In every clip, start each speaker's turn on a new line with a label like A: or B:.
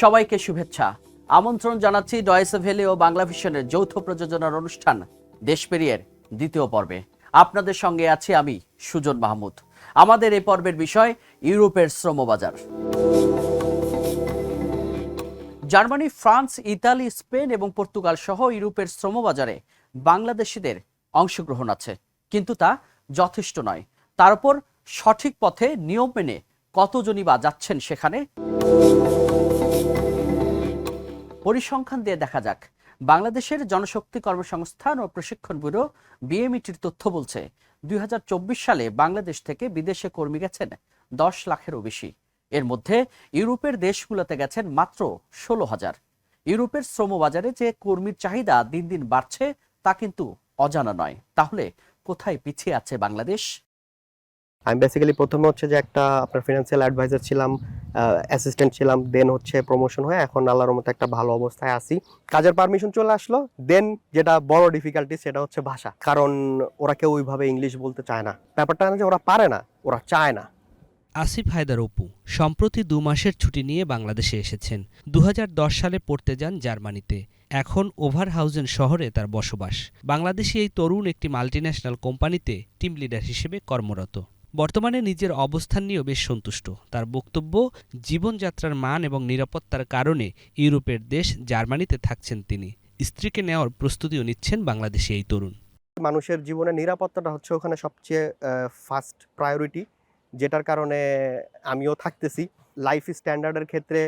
A: সবাইকে শুভেচ্ছা। আমন্ত্রণ জানাচ্ছি ডয়েসে ভেলে ও বাংলা ভিশনের যৌথ প্রযোজনার অনুষ্ঠান দেশপেরিয়ের দ্বিতীয় পর্বে। আপনাদের সঙ্গে আছি আমি, সুজন মাহমুদ। আমাদের এই পর্বের বিষয়, ইউরোপের শ্রমবাজার। জার্মানি, ফ্রান্স, ইতালি, স্পেন এবং পর্তুগাল সহ ইউরোপের শ্রমবাজারে বাংলাদেশিদের অংশগ্রহণ আছে। কিন্তু তা যথেষ্ট নয়। তার উপর সঠিক পথে নিয়ম মেনে কতজনই বা যাচ্ছেন সেখানে পরিসংখ্যান দিয়ে দেখা যাক। বাংলাদেশের জনশক্তি কর্মসংস্থান ও প্রশিক্ষণ ব্যুরো বিএমইটির তথ্য বলছে, দুই হাজার চব্বিশ সালে বাংলাদেশ থেকে বিদেশে কর্মী গেছেন দশ লাখেরও বেশি। এর মধ্যে ইউরোপের দেশগুলোতে গেছেন মাত্র ষোলো হাজার। ইউরোপের শ্রমবাজারে যে কর্মীর চাহিদা দিন দিন বাড়ছে, তা কিন্তু অজানা নয়। তাহলে কোথায় পিছিয়ে আছে বাংলাদেশ?
B: আমি বেসিক্যালি প্রথমে হচ্ছে যে একটা আপনার ফিনান্সিয়াল অ্যাডভাইজার ছিলাম অ্যাসিস্ট্যান্ট ছিলাম দেন হচ্ছে প্রমোশন হয়ে এখন আল্লাহর মতো একটা ভালো অবস্থায় আছি। কাজের পারমিশন চলে আসলো দেন যেটা বড় ডিফিকাল্টি সেটা হচ্ছে ভাষা, কারণ ওরা কেউ ওইভাবে ইংলিশ বলতে চায় না। ব্যাপারটা না যে ওরা পারে না, ওরা চায় না।
C: আসিফ হায়দার অপু, সম্প্রতি দু মাসের ছুটি নিয়ে বাংলাদেশে এসেছেন। দু হাজার দশ সালে পড়তে যান জার্মানিতে। এখন ওভারহাউজেন শহরে তার বসবাস। বাংলাদেশি এই তরুণ একটি মাল্টিন্যাশনাল কোম্পানিতে টিম লিডার হিসেবে কর্মরত। বর্তমানে নিজের অবস্থান নিয়েও বেশ সন্তুষ্ট। তার বক্তব্য, জীবনযাত্রার মান এবং নিরাপত্তার কারণে ইউরোপের দেশ জার্মানিতে থাকছেন তিনি। স্ত্রীকে নেওয়ার প্রস্তুতিও নিচ্ছেন বাংলাদেশি এই তরুণ।
B: মানুষের জীবনে নিরাপত্তাটা হচ্ছে ওখানে সবচেয়ে ফার্স্ট প্রায়োরিটি যেটার কারণে আমিও থাকতেছি। লাইফ স্ট্যান্ডার্ডের ক্ষেত্রে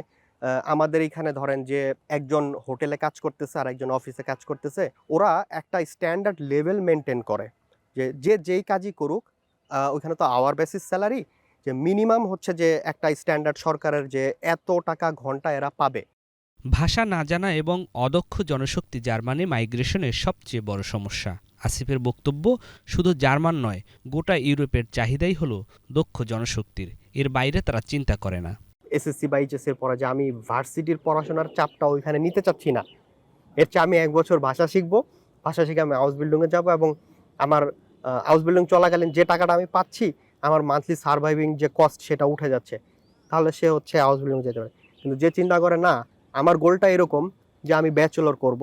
B: আমাদের এখানে ধরেন যে একজন হোটেলে কাজ করতেছে আর একজন অফিসে কাজ করতেছে, ওরা একটা স্ট্যান্ডার্ড লেভেল মেনটেন করে। যে যে যেই কাজই করুক ওইখানে তো আওয়ার বেসিস স্যালারি যে মিনিমাম হচ্ছে যে একটা স্ট্যান্ডার্ড সরকারের যে এত টাকা ঘণ্টা এরা পাবে।
C: ভাষা না জানা এবং অদক্ষ জনশক্তি জার্মানি মাইগ্রেশনের সবচেয়ে বড় সমস্যা। আসিফের বক্তব্য শুধু জার্মান নয় গোটা ইউরোপের চাহিদাই হলো দক্ষ জনশক্তির। এর বাইরে তারা চিন্তা করে না।
B: এসএসসি বা এইচএস এর পরে যে আমি ভার্সিটির পড়াশোনার চাপটা ওইখানে নিতে চাচ্ছি না। এর চেয়ে আমি এক বছর ভাষা শিখব ভাষা শিখে আমি হাউস বিল্ডিংয়ে যাব এবং আমার হাউস বিল্ডিং চলাকালীন যে টাকাটা আমি পাচ্ছি, আমার মান্থলি সার্ভাইভিং যে কস্ট সেটা উঠে যাচ্ছে, তাহলে সে হচ্ছে হাউস বিল্ডিং যেতে পারে। কিন্তু যে চিন্তা করে, না, আমার গোলটা এরকম যে আমি ব্যাচেলর করব,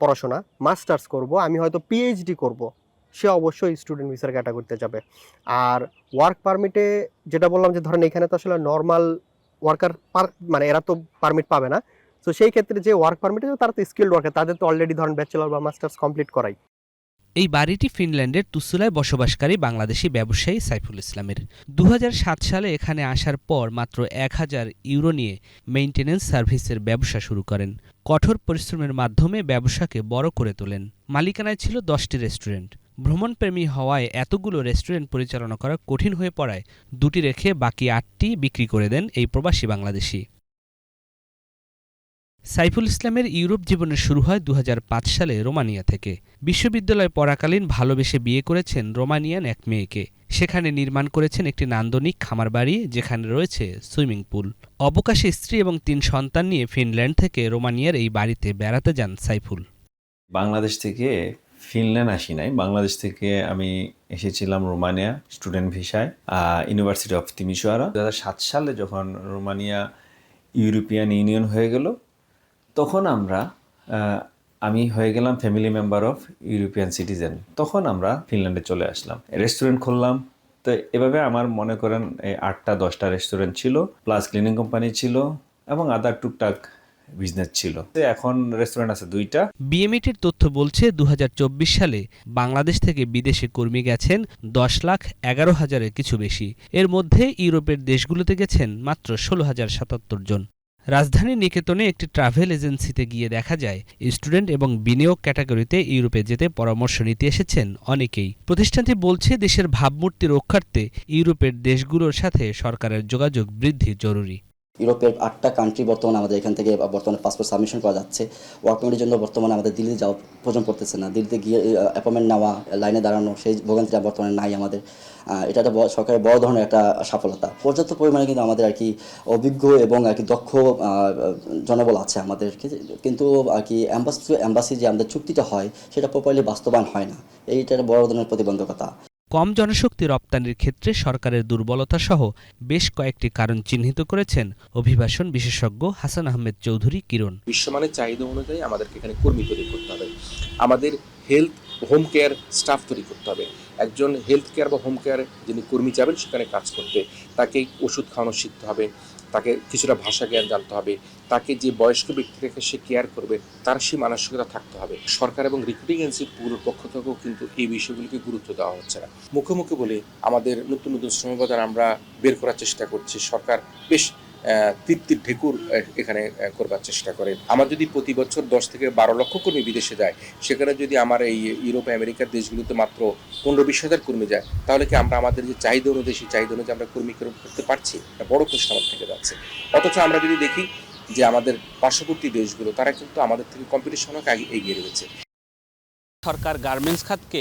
B: পড়াশোনা মাস্টার্স করব, আমি হয়তো পিএইচডি করব, সে অবশ্যই স্টুডেন্ট ভিসার ক্যাটাগরিতে যাবে। আর ওয়ার্ক পারমিটে যেটা বললাম যে ধরেন এখানে তো আসলে নর্মাল ওয়ার্কার মানে এরা তো পারমিট পাবে না। তো সেই ক্ষেত্রে যে ওয়ার্ক পারমিটে তারা তো স্কিল্ড ওয়ার্কার তাদের তো অলরেডি ধরেন ব্যাচেলর বা মাস্টার্স কমপ্লিট করাই।
C: এই বাড়িটি ফিনল্যান্ডের তুসুলায় বসবাসকারী বাংলাদেশি ব্যবসায়ী সাইফুল ইসলামের। দু হাজার সাত সালে এখানে আসার পর মাত্র এক হাজার ইউরো নিয়ে মেইনটেনেন্স সার্ভিসের ব্যবসা শুরু করেন। কঠোর পরিশ্রমের মাধ্যমে ব্যবসাকে বড় করে তোলেন। মালিকানায় ছিল দশটি রেস্টুরেন্ট। ভ্রমণপ্রেমী হওয়ায় এতগুলো রেস্টুরেন্ট পরিচালনা করা কঠিন হয়ে পড়ায় দুটি রেখে বাকি আটটি বিক্রি করে দেন এই প্রবাসী বাংলাদেশি। সাইফুল ইসলামের ইউরোপ জীবনের শুরু হয় দু হাজার পাঁচ সালে রোমানিয়া থেকে। বিশ্ববিদ্যালয়ে পড়াকালীন ভালোবেসে বিয়ে করেছেন রোমানিয়ান এক মেয়েকে। সেখানে নির্মাণ করেছেন একটি নান্দনিক খামার বাড়ি, যেখানে রয়েছে সুইমিং পুল। অবকাশে স্ত্রী এবং তিন সন্তান নিয়ে ফিনল্যান্ড থেকে রোমানিয়ার এই বাড়িতে বেড়াতে যান সাইফুল।
D: বাংলাদেশ থেকে ফিনল্যান্ড আসি নাই। বাংলাদেশ থেকে আমি এসেছিলাম রোমানিয়া স্টুডেন্ট ভিসায় ইউনিভার্সিটি অফ তিমিশোয়ারা দু সালে যখন রোমানিয়া ইউরোপিয়ান ইউনিয়ন হয়ে গেল তখন আমরা আমি হয়ে গেলাম family member of European citizen তখন আমরা ফিনল্যান্ডে চলে আসলাম। রেস্টুরেন্ট খুললাম। তো এভাবে আমার মনে করেন এই আটটা, দশটা রেস্টুরেন্ট ছিল প্লাস ক্লিনিং কোম্পানি ছিল এবং আদার টুকটাক বিজনেস ছিল। এখন রেস্টুরেন্ট আছে দুইটা।
C: বিএমইটির তথ্য বলছে দু হাজার চব্বিশ সালে বাংলাদেশ থেকে বিদেশে কর্মী গেছেন দশ লাখ এগারো হাজারের কিছু বেশি। এর মধ্যে ইউরোপের দেশগুলোতে গেছেন মাত্র ষোলো হাজার সাতাত্তর জন। রাজধানী নিকেতনে একটি ট্রাভেল এজেন্সিতে গিয়ে দেখা যায় স্টুডেন্ট এবং বিনিয়োগ ক্যাটাগরিতে ইউরোপে যেতে পরামর্শ নিতে এসেছেন অনেকেই। প্রতিষ্ঠানটি বলছে, দেশের ভাবমূর্তি রক্ষার্থে ইউরোপের দেশগুলোর সাথে সরকারের যোগাযোগ বৃদ্ধি জরুরি।
E: ইউরোপের আটটা কান্ট্রি বর্তমানে আমাদের এখান থেকে বর্তমানে পাসপোর্ট সাবমিশন করা যাচ্ছে। ওয়ার্ক পারমিটের জন্য বর্তমানে আমাদের দিল্লি যাওয়া প্রয়োজন পড়তেছে না। দিল্লিতে গিয়ে অ্যাপয়েন্টমেন্ট নেওয়া লাইনে দাঁড়ানো, সেই ভোগান্তিটা বর্তমানে নাই আমাদের। এটা একটা সরকারের বড় ধরনের একটা সফলতা। পর্যাপ্ত পরিমাণে কিন্তু আমাদের আর কি অভিজ্ঞ এবং আর কি দক্ষ জনবল আছে আমাদের। কিন্তু আর কি অ্যাম্বাসি অ্যাম্বাসি যে আমাদের চুক্তিটা হয়, সেটা প্রপারলি বাস্তবায়ন হয় না। এইটা একটা বড় ধরনের প্রতিবন্ধকতা।
C: কম জনশক্তি রপ্তানির ক্ষেত্রে সরকারের দুর্বলতা সহ বেশ কয়েকটি কারণ চিহ্নিত করেছেন অভিবাসন বিশেষজ্ঞ হাসান আহমেদ চৌধুরী কিরণ।
F: বিশ্বমানের চাহিদা অনুযায়ী আমাদেরকে এখানে কর্মী তৈরি করতে হবে। আমাদের হেলথ, হোম কেয়ার স্টাফ তৈরি করতে হবে। একজন হেলথ কেয়ার বা হোম কেয়ার যিনি কর্মী যাবেন সেখানে কাজ করতে তাকে ওষুধ খাওয়ানো শিখতে হবে। তাকে কিছুটা ভাষা জ্ঞান জানতে হবে, তাকে যে বয়স্ক ব্যক্তিটাকে সে কেয়ার করবে, তার সেই মানসিকতা থাকতে হবে। সরকার এবং রিক্রুটিং এজেন্সিগুলোর পক্ষ থেকেও কিন্তু এই বিষয়গুলিকে গুরুত্ব দেওয়া হচ্ছে না। মুখে মুখে বলে, আমাদের নতুন নতুন শ্রমবাজার আমরা বের করার চেষ্টা করছি। সরকার বেশ তৃপ্তির ঢেকুর এখানে করবার চেষ্টা করে আমার যদি প্রতি বছর দশ থেকে বারো লক্ষ কর্মী বিদেশে যায়, সেখানে যদি আমার এই ইউরোপ, আমেরিকার দেশগুলোতে মাত্র পনেরো বিশ হাজার কর্মী যায়, তাহলে কি আমরা আমাদের যে চাহিদা অনুযায়ী, সেই চাহিদা অনুযায়ী আমরা কর্মী করতে পারছি? বড় প্রশ্ন আমার থেকে যাচ্ছে। অথচ আমরা যদি দেখি যে আমাদের পার্শ্ববর্তী দেশগুলো, তারা কিন্তু আমাদের থেকে কম্পিটিশন অনেক এগিয়ে রয়েছে।
C: সরকার গার্মেন্টস খাতকে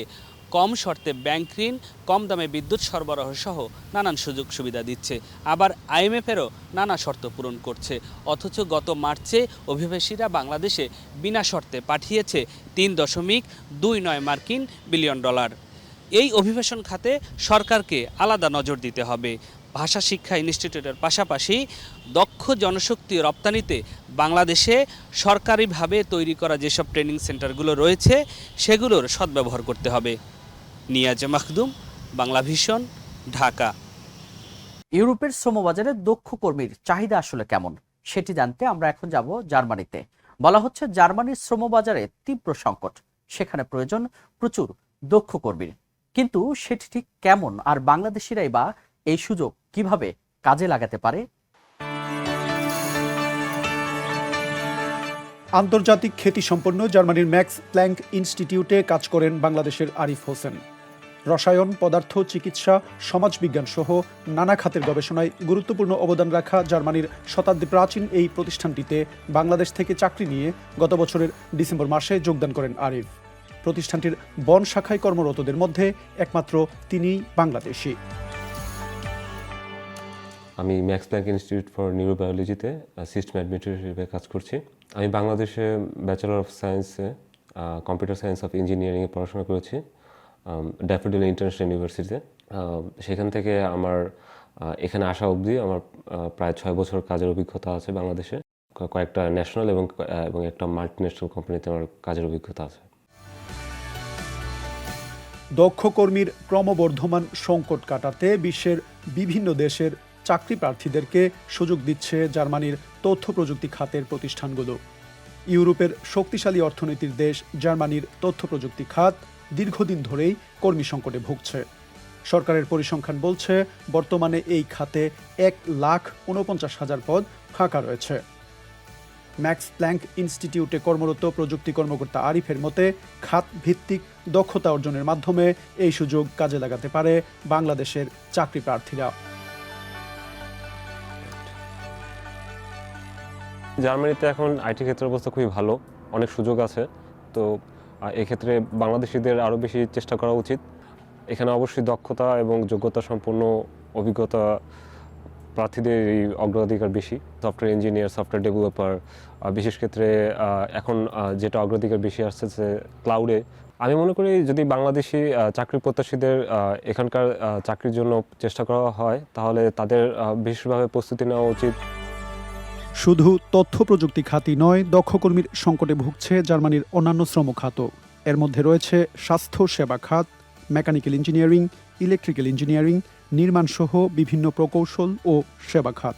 C: কম শর্তে ব্যাংক ঋণ, কম দামে বিদ্যুৎ সরবরাহ সহ নানান সুযোগ সুবিধা দিচ্ছে। আবার আইএমএফেরও নানা শর্ত পূরণ করছে। অথচ গত মার্চে অভিবাসীরা বাংলাদেশে বিনা শর্তে পাঠিয়েছে তিন দশমিক দুই নয় মার্কিন বিলিয়ন ডলার। এই অভিবাসন খাতে সরকারকে আলাদা নজর দিতে হবে। ভাষা শিক্ষা ইনস্টিটিউটের পাশাপাশি দক্ষ জনশক্তি রপ্তানিতে বাংলাদেশে সরকারিভাবে তৈরি করা যেসব ট্রেনিং সেন্টারগুলো রয়েছে, সেগুলোর সদ্ব্যবহার করতে হবে। নিয়াজ মাখদুম বাংলা ভিশন ঢাকা।
A: ইউরোপের শ্রমবাজারে দক্ষ কর্মীর চাহিদা আসলে কেমন? সেটি জানতে আমরা এখন যাব জার্মানিতে। বলা হচ্ছে জার্মানির শ্রমবাজারে তীব্র সংকট। সেখানে প্রয়োজন প্রচুর দক্ষ কর্মীর। কিন্তু সেটি ঠিক কেমন? আর বাংলাদেশিরাই বা এই সুযোগ কীভাবে কাজে লাগাতে পারে?
G: আন্তর্জাতিক খ্যাতিসম্পন্ন জার্মানির ম্যাক্স প্ল্যাঙ্ক ইনস্টিটিউটে কাজ করেন বাংলাদেশের আরিফ হোসেন। রসায়ন, পদার্থ, চিকিৎসা সমাজবিজ্ঞান সহ নানা খাতের গবেষণায় গুরুত্বপূর্ণ অবদান রাখা জার্মানির শতাব্দী প্রাচীন এই প্রতিষ্ঠানটিতে বাংলাদেশ থেকে চাকরি নিয়ে গত বছরের ডিসেম্বর মাসে যোগদান করেন আরিফ। প্রতিষ্ঠানটির বন শাখায় কর্মরতদের মধ্যে একমাত্র তিনিই বাংলাদেশি।
H: আমি ম্যাক্স প্ল্যাঙ্ক ইনস্টিটিউট ফর নিউরোবায়োলজিতে সিস্টেম অ্যাডমিনিস্ট্রেটর হিসেবে কাজ করছি। আমি বাংলাদেশে ব্যাচেলর অফ সায়েন্সে কম্পিউটার সায়েন্স অফ ইঞ্জিনিয়ারিংয়ে পড়াশোনা করেছি। ড্যাফোডিল ইন্টারন্যাশনাল ইউনিভার্সিটিতে সেখান থেকে আমার এখানে আসা অবধি আমার প্রায় ছয় বছর কাজের অভিজ্ঞতা আছে বাংলাদেশে। কয়েকটা ন্যাশনাল এবং এবং একটা মাল্টি ন্যাশনাল কোম্পানিতে আমার কাজের অভিজ্ঞতা আছে।
G: দক্ষ কর্মীর ক্রমবর্ধমান সংকট কাটাতে বিশ্বের বিভিন্ন দেশের চাকরি প্রার্থীদেরকে সুযোগ দিচ্ছে জার্মানির তথ্য প্রযুক্তি খাতের প্রতিষ্ঠানগুলো। ইউরোপের শক্তিশালী অর্থনীতির দেশ জার্মানির তথ্য প্রযুক্তি খাত দীর্ঘদিন ধরেই কর্মী সংকটে ভুগছে। সরকারের পরিসংখ্যান বলছে, বর্তমানে এই খাতে এক লাখ উনপঞ্চাশ হাজার পদ ফাঁকা রয়েছে। ম্যাক্স প্ল্যাঙ্ক ইনস্টিটিউটে কর্মরত প্রযুক্তি কর্মকর্তা আরিফের মতে খাত ভিত্তিক দক্ষতা অর্জনের মাধ্যমে এই সুযোগ কাজে লাগাতে পারে বাংলাদেশের চাকরি প্রার্থীরা।
H: জার্মানিতে এখন আইটি ক্ষেত্রের অবস্থা খুবই ভালো, অনেক সুযোগ আছে। তো এক্ষেত্রে বাংলাদেশিদের আরও বেশি চেষ্টা করা উচিত। এখানে অবশ্যই দক্ষতা এবং যোগ্যতা সম্পন্ন অভিজ্ঞতা প্রার্থীদের এই অগ্রাধিকার বেশি। সফটওয়্যার ইঞ্জিনিয়ার সফটওয়্যার ডেভেলপার বিশেষ ক্ষেত্রে এখন যেটা অগ্রাধিকার বেশি আসছে ক্লাউডে আমি মনে করি যদি বাংলাদেশি চাকরি প্রত্যাশীদের এখানকার চাকরির জন্য চেষ্টা করা হয়, তাহলে তাদের বিশেষভাবে প্রস্তুতি নেওয়া উচিত।
G: শুধু তথ্য প্রযুক্তি খাতই নয় দক্ষ কর্মীর সংকটে ভুগছে জার্মানির অন্যান্য শ্রম খাতও এর মধ্যে রয়েছে স্বাস্থ্য সেবা খাত, মেকানিক্যাল ইঞ্জিনিয়ারিং, ইলেকট্রিক্যাল ইঞ্জিনিয়ারিং, নির্মাণসহ বিভিন্ন প্রকৌশল ও সেবা খাত।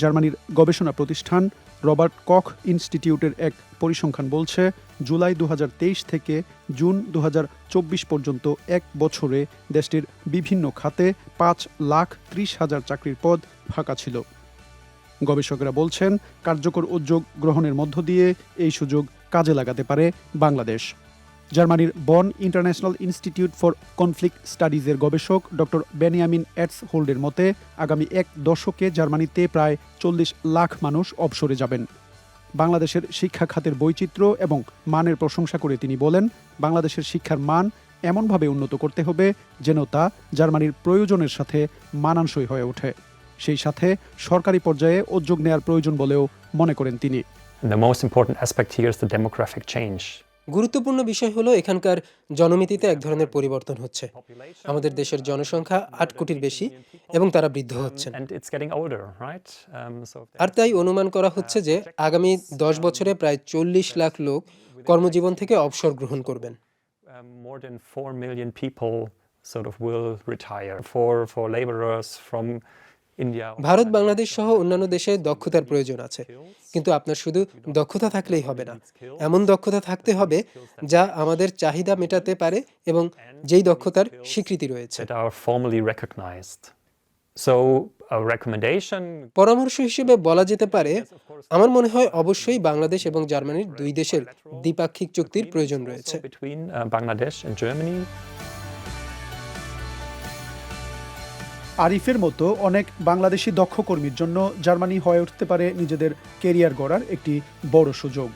G: জার্মানির গবেষণা প্রতিষ্ঠান রবার্ট কখ ইনস্টিটিউটের এক পরিসংখ্যান বলছে, জুলাই দু হাজার তেইশ থেকে জুন দু হাজার চব্বিশ পর্যন্ত এক বছরে দেশটির বিভিন্ন খাতে পাঁচ লাখ ত্রিশ হাজার চাকরির পদ ফাঁকা ছিল। গবেষকরা বলছেন, কার্যকর উদ্যোগ গ্রহণের মধ্য দিয়ে এই সুযোগ কাজে লাগাতে পারে বাংলাদেশ। জার্মানির Bonn international institute for conflict স্টাডিজের গবেষক ডক্টর বেনিয়ামিন এটস হোল্ডের মতে, আগামী এক দশকে জার্মানিতে প্রায় চল্লিশ লাখ মানুষ অবসরে যাবেন। বাংলাদেশের শিক্ষা খাতের বৈচিত্র্য এবং মানের প্রশংসা করে তিনি বলেন, বাংলাদেশের শিক্ষার মান এমনভাবে উন্নত করতে হবে যেন তা জার্মানির প্রয়োজনের সাথে মানানসই হয়ে ওঠে। সেই সাথে সরকারি পর্যায়ে উদ্যোগ নেওয়ার প্রয়োজন বলেও মনে করেন তিনি
I: the most important aspect here is the demographic change. গুরুত্বপূর্ণ বিষয় হলো এখানকার জনমিতিতে এক ধরনের পরিবর্তন হচ্ছে আমাদের দেশের জনসংখ্যা আট কোটির বেশি এবং তারা বৃদ্ধ হচ্ছেন?
J: Um,
I: আর তাই অনুমান করা হচ্ছে যে আগামী দশ বছরে প্রায় চল্লিশ লাখ লোক কর্মজীবন থেকে অবসর গ্রহণ করবেন
J: um, more than 4 million people sort of will retire for, for laborers from India. or
I: Bharat Bangladesh সহ অন্যান্য দেশে দক্ষতার প্রয়োজন আছে। কিন্তু আপনার শুধু দক্ষতা থাকলেই হবে না। এমন দক্ষতা থাকতে হবে যা আমাদের চাহিদা মেটাতে পারে এবং যেই দক্ষতার স্বীকৃতি রয়েছে। পরামর্শ হিসেবে বলা যেতে পারে আমার মনে হয় অবশ্যই বাংলাদেশ এবং জার্মানির দুই দেশের দ্বিপাক্ষিক চুক্তির প্রয়োজন রয়েছে।
G: আরিফের মতো অনেক বাংলাদেশি দক্ষ কর্মীর জন্য জার্মানি হয়ে উঠতে পারে নিজেদের কেরিয়ার গড়ার একটি বড় সুযোগ।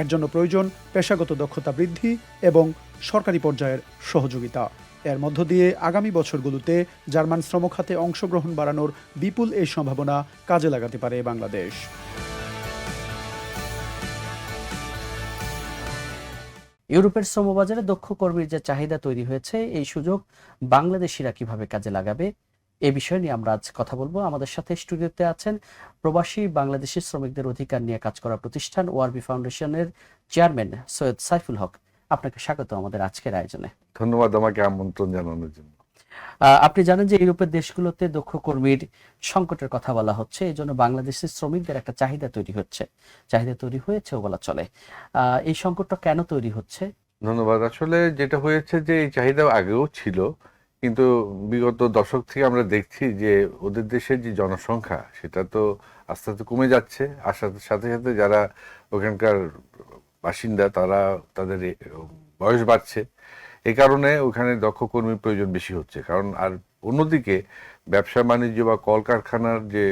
G: এর জন্য প্রয়োজন পেশাগত দক্ষতা বৃদ্ধি এবং সরকারি পর্যায়ের সহযোগিতা। এর মধ্য দিয়ে আগামী বছরগুলোতে জার্মান শ্রমখাতে অংশগ্রহণ বাড়ানোর বিপুল এই সম্ভাবনা কাজে লাগাতে পারে বাংলাদেশ।
A: ইউরোপের শ্রমবাজারে দক্ষ কর্মীর যে চাহিদা তৈরি হয়েছে, এই সুযোগ বাংলাদেশিরা কীভাবে কাজে লাগাবে এ বিষয় নিয়ে আমরা আজ কথা বলব। আমাদের সাথে স্টুডিওতে আছেন প্রবাসী বাংলাদেশি শ্রমিকদের অধিকার নিয়ে কাজ করা প্রতিষ্ঠান ওআরবি ফাউন্ডেশনের চেয়ারম্যান সৈয়দ সাইফুল হক। আপনাকে স্বাগত আমাদের আজকের আয়োজনে।
K: ধন্যবাদ আমাকে আমন্ত্রণ জানানোর জন্য।
A: আপনি জানেন যে ইউরোপের দেশগুলোতে দক্ষ কর্মীর সংকটের কথা বলা হচ্ছে এই জন্য বাংলাদেশের শ্রমিকদের একটা চাহিদা তৈরি হচ্ছে। চাহিদা তৈরি হয়েছেও বলা চলে। আহ, এই সংকটটা কেন তৈরি হচ্ছে?
K: ধন্যবাদ। আসলে যেটা হয়েছে যে এই চাহিদা আগেও ছিল কিন্তু বিগত দশক থেকে আমরা দেখছি যে ওদের দেশের যে জনসংখ্যা, সেটা তো আস্তে আস্তে কমে যাচ্ছে। আর সাথে সাথে যারা ওখানকার বাসিন্দা, তারা তাদের বয়স বাড়ছে। এই কারণে ওখানে দক্ষ কর্মীর প্রয়োজন বেশি হচ্ছে। কারণ আর অন্যদিকে ব্যবসা, বাণিজ্য বা কলকারখানার যে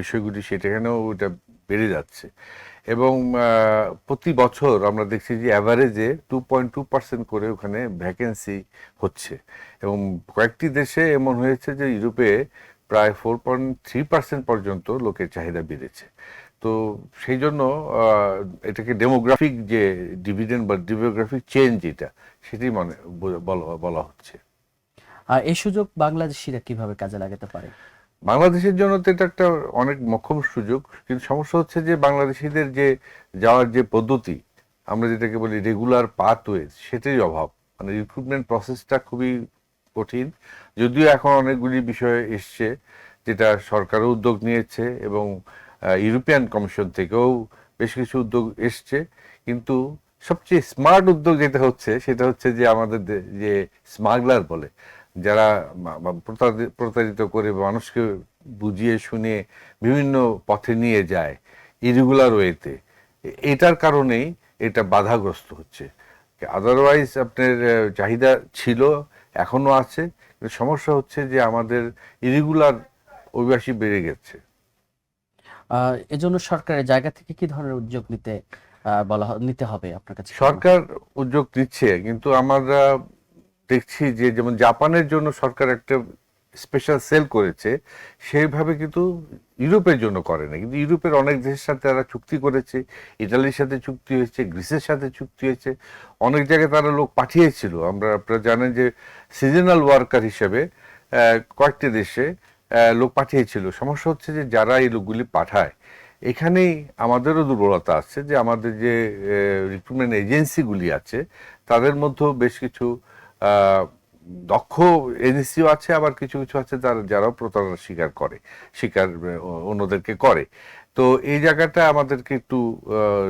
K: বিষয়গুলি সেটাখানেও ওটা বেড়ে যাচ্ছে। এবং প্রতি বছর আমরা দেখছি যে অ্যাভারেজে টু পয়েন্ট টু পার্সেন্ট করে ওখানে ভ্যাকেন্সি হচ্ছে। এবং কয়েকটি দেশে এমন হয়েছে যে ইউরোপে প্রায় ফোর পয়েন্ট থ্রি পার্সেন্ট পর্যন্ত লোকের চাহিদা বেড়েছে। তো সেই জন্য এটাকে ডেমোগ্রাফিক যে ডিভিডেন্ড বা ডেমোগ্রাফিক চেঞ্জ যেটা, সেটি মনে, বলা বলা হচ্ছে।
A: এই সুযোগ বাংলাদেশিরা কীভাবে কাজে লাগাতে পারে?
K: বাংলাদেশের জন্য তো এটা একটা অনেক মক্ষম সুযোগ, কিন্তু সমস্যা হচ্ছে যে বাংলাদেশিদের যে যাওয়ার যে পদ্ধতি, আমরা যেটাকে বলি রেগুলার পাথওয়েজ সেটারই অভাব। মানে রিক্রুটমেন্ট প্রসেসটা খুবই কঠিন। যদিও এখন অনেকগুলি বিষয় এসছে, যেটা সরকারও উদ্যোগ নিয়েছে এবং ইউরোপিয়ান কমিশন থেকেও বেশ কিছু উদ্যোগ এসছে। কিন্তু সবচেয়ে স্মার্ট উদ্যোগ যেটা হচ্ছে, সেটা হচ্ছে যে আমাদের যে স্মাগলার বলে যারা প্রতারিত করে মানুষকে বুঝিয়ে শুনিয়ে বিভিন্ন পথে নিয়ে যায় ইরেগুলার ওয়েতে এটার কারণেই এটা বাধাগ্রস্ত হচ্ছে। আদারওয়াইজ আপনার চাহিদা ছিল এখনও আছে। সমস্যা হচ্ছে যে আমাদের ইরেগুলার অভিবাসী বেড়ে গেছে।
A: এজন্য সরকারের জায়গা থেকে কি ধরনের উদ্যোগ নিতে বলা নিতে হবে আপনার কাছে
K: সরকার উদ্যোগ নিচ্ছে কিন্তু আমরা দেখছি যে যেমন জাপানের জন্য সরকার একটা স্পেশাল সেল করেছে, সেইভাবে কিন্তু ইউরোপের জন্য করে না কিন্তু ইউরোপের অনেক দেশের সাথে তারা চুক্তি করেছে ইটালির সাথে চুক্তি হয়েছে, গ্রিসের সাথে চুক্তি হয়েছে। অনেক জায়গায় তারা লোক পাঠিয়েছিল। আমরা আপনারা জানেন যে সিজনাল ওয়ার্কার হিসেবে কয়েকটি দেশে লোক পাঠিয়েছিল। সমস্যা হচ্ছে যে যারা এই লোকগুলি পাঠায়, এখানেই আমাদেরও দুর্বলতা আছে যে আমাদের যে রিক্রুটমেন্ট এজেন্সিগুলি আছে, তাদের মধ্যেও বেশ কিছু দক্ষ এজেন্সিও আছে আবার কিছু কিছু আছে তারা যারাও প্রতারণা স্বীকার করে আহ, অন্যদেরকে করে। তো এই জায়গাটা আমাদেরকে একটু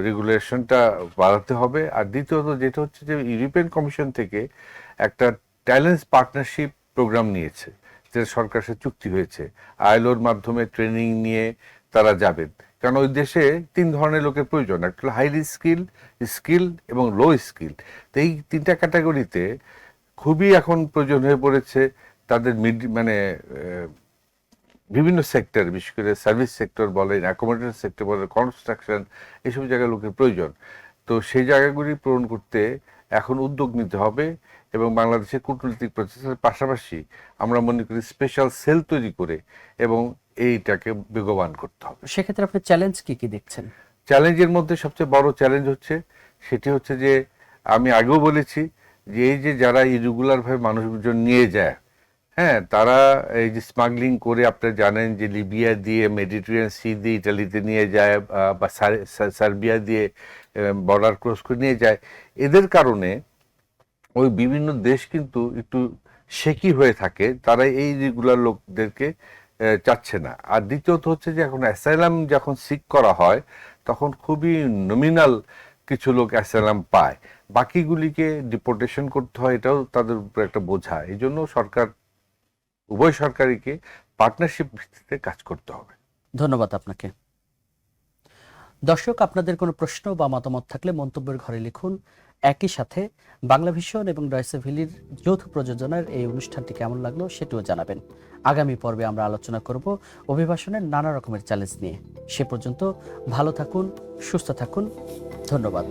K: রেগুলেশনটা বাড়াতে হবে। আর দ্বিতীয়ত যেটা হচ্ছে যে ইউরোপিয়ান কমিশন থেকে একটা ট্যালেন্টস পার্টনারশিপ প্রোগ্রাম নিয়েছে যেটা সরকারের সাথে চুক্তি হয়েছে। আইলোর মাধ্যমে ট্রেনিং নিয়ে তারা যাবেন। কারণ ওই দেশে তিন ধরনের লোকের প্রয়োজন। একটা হাইলি স্কিল স্কিল এবং লো স্কিল তো এই তিনটা ক্যাটাগরিতে খুবই এখন প্রয়োজন হয়ে পড়েছে তাদের মিড মানে বিভিন্ন সেক্টর বিশেষ করে সার্ভিস সেক্টর বলেন অ্যাকোমোডেশন সেক্টর বলেন কনস্ট্রাকশন এসব জায়গায় লোকের প্রয়োজন। তো সেই জায়গাগুলি পূরণ করতে এখন উদ্যোগ নিতে হবে এবং বাংলাদেশের কূটনৈতিক প্রচেষ্টার পাশাপাশি আমরা মনে করি স্পেশাল সেল তৈরি করে এবং এইটাকে বেগবান করতে হবে।
A: সেক্ষেত্রে আপনি চ্যালেঞ্জ কি কি দেখছেন?
K: চ্যালেঞ্জের মধ্যে সবচেয়ে বড় চ্যালেঞ্জ হচ্ছে সেটি হচ্ছে যে আমি আগেও বলেছি যে এই যে যারা ইরেগুলার ভাবে মানুষজন নিয়ে যায় হ্যাঁ তারা এই যে স্মাগলিং করে আপনারা জানেন যে লিবিয়া দিয়ে মেডিটেরিয়ান সি দিয়ে ইটালিতে নিয়ে যায় বা সার- সার- সার্বিয়া দিয়ে বর্ডার ক্রস করে নিয়ে যায়, এদের কারণে ওই বিভিন্ন দেশ কিন্তু একটু শেকি হয়ে থাকে, তারা এই রেগুলার লোকদেরকে চাচ্ছে না। আর দ্বিতীয়ত হচ্ছে যে এখন অ্যাসাইলাম যখন সিক করা হয়, তখন খুবই নমিনাল কিছু লোক অ্যাসাইলাম পায়। বাকিগুলিকে ডিপোর্টেশন করতে হয়, এটাও তাদের উপর একটা বোঝা। এই জন্য সরকার, উভয় সরকারিকে পার্টনারশিপ ভিত্তিতে কাজ করতে হবে।
A: ধন্যবাদ আপনাকে। দর্শক, আপনাদের কোনো প্রশ্ন বা মতামত থাকলে মন্তব্যের ঘরে লিখুন। একই সাথে বাংলা ভিশন এবং ডয়সে ভ্যালির যৌথ প্রযোজনার এই অনুষ্ঠানটি কেমন লাগল সেটিও জানাবেন। আগামী পর্বে আমরা আলোচনা করব অভিবাসনের নানা রকমের চ্যালেঞ্জ নিয়ে। সে পর্যন্ত ভালো থাকুন, সুস্থ থাকুন। ধন্যবাদ।